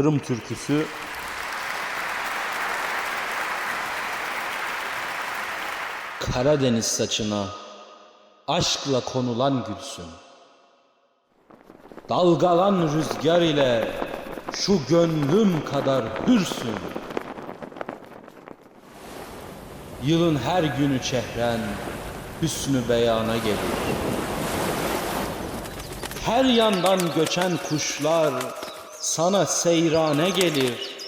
Kırım türküsü Karadeniz saçına aşkla konulan gülsün. Dalgalan rüzgar ile şu gönlüm kadar hürsün. Yılın her günü çehren hüsnü beyana gelir. Her yandan göçen kuşlar sana seyrane gelir.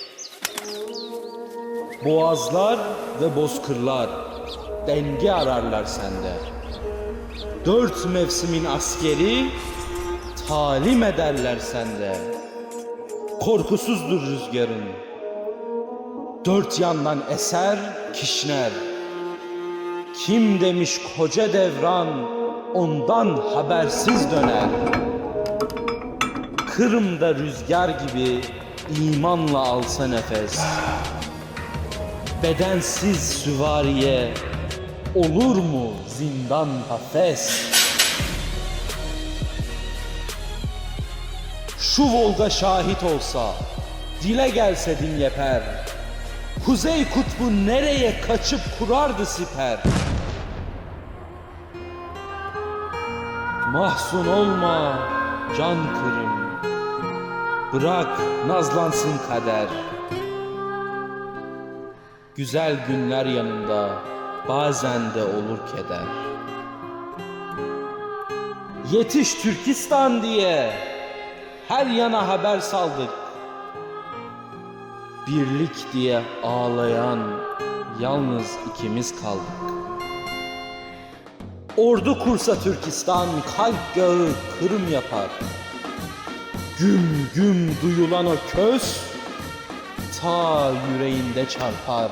Boğazlar ve bozkırlar denge ararlar sende. Dört mevsimin askeri talim ederler sende. Korkusuzdur rüzgarın. Dört yandan eser kişner. Kim demiş koca devran ondan habersiz döner. Kırım'da rüzgar gibi imanla alsa nefes. Bedensiz süvariye olur mu zindan kafes? Şu Volga şahit olsa, dile gelse din yeper. Kuzey kutbu nereye kaçıp kurardı siper? Mahzun olma can kırım. Bırak nazlansın kader. Güzel günler yanında bazen de olur keder. Yetiş Türkistan diye her yana haber saldık. Birlik diye ağlayan yalnız ikimiz kaldık. Ordu kursa Türkistan kalp gağı kırım yapar. Güm güm duyulan o köz ta yüreğinde çarpar.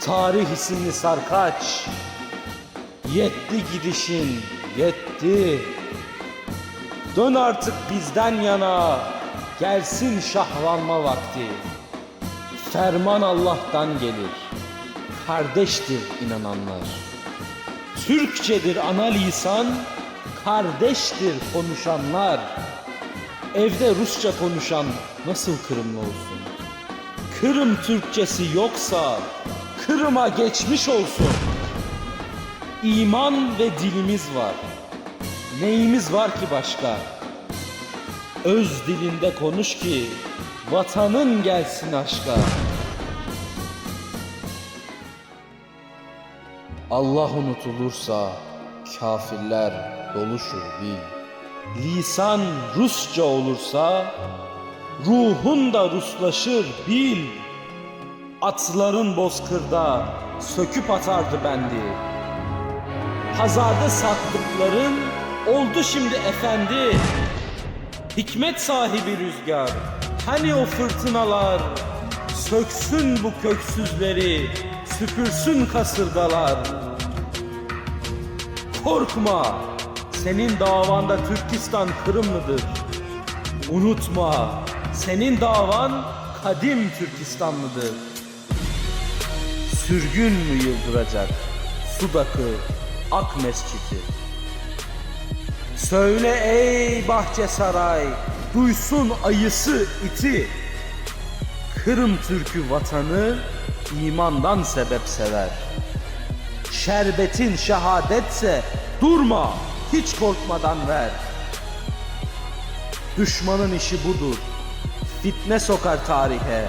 Tarih isimli sarkaç yetti gidişin yetti. Dön artık bizden yana gelsin şahlanma vakti. Ferman Allah'tan gelir. Kardeştir inananlar. Türkçedir ana lisan, kardeştir konuşanlar. Evde Rusça konuşan nasıl Kırımlı olsun? Kırım Türkçesi yoksa Kırım'a geçmiş olsun. İman ve dilimiz var. Neyimiz var ki başka? Öz dilinde konuş ki vatanın gelsin aşka. Allah unutulursa kafirler doluşur bil. Lisan Rusça olursa ruhun da Ruslaşır bil. Atların bozkırda söküp atardı bendi. Pazarda sattıkların oldu şimdi efendi. Hikmet sahibi rüzgar, hani o fırtınalar, söksün bu köksüzleri, süpürsün kasırgalar. Korkma, senin davanda Türkistan Kırımlıdır. Unutma, senin davan kadim Türkistanlıdır. Sürgün mü yıldıracak Sudak'ı, Ak Mescidi? Söyle ey bahçe saray, duysun ayısı iti. Kırım Türkü vatanı imandan sebep sever. Şerbetin şehadetse durma, hiç korkmadan ver. Düşmanın işi budur, fitne sokar tarihe.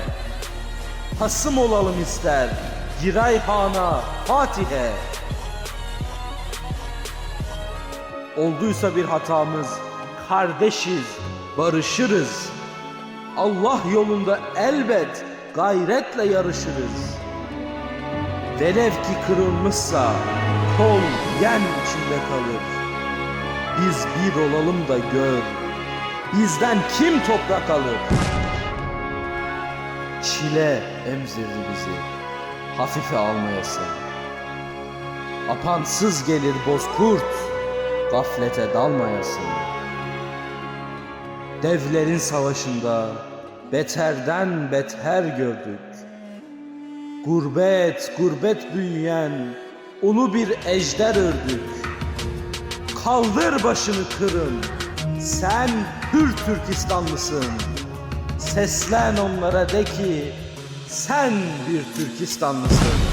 Hasım olalım ister, Giray Han'a, Fatih'e. Olduysa bir hatamız, kardeşiz, barışırız. Allah yolunda elbet gayretle yarışırız. Velev ki kırılmışsa kol yen içinde kalır. Biz bir olalım da gör, bizden kim toprak alır? Çile emzirdi bizi, hafife almayasın. Apansız gelir bozkurt, gaflete dalmayasın. Devlerin savaşında beterden beter gördük. Gurbet, gurbet büyüyen ulu bir ejder ördük. Kaldır başını kırın, sen Hür Türkistanlısın. Seslen onlara de ki sen bir Türkistanlısın.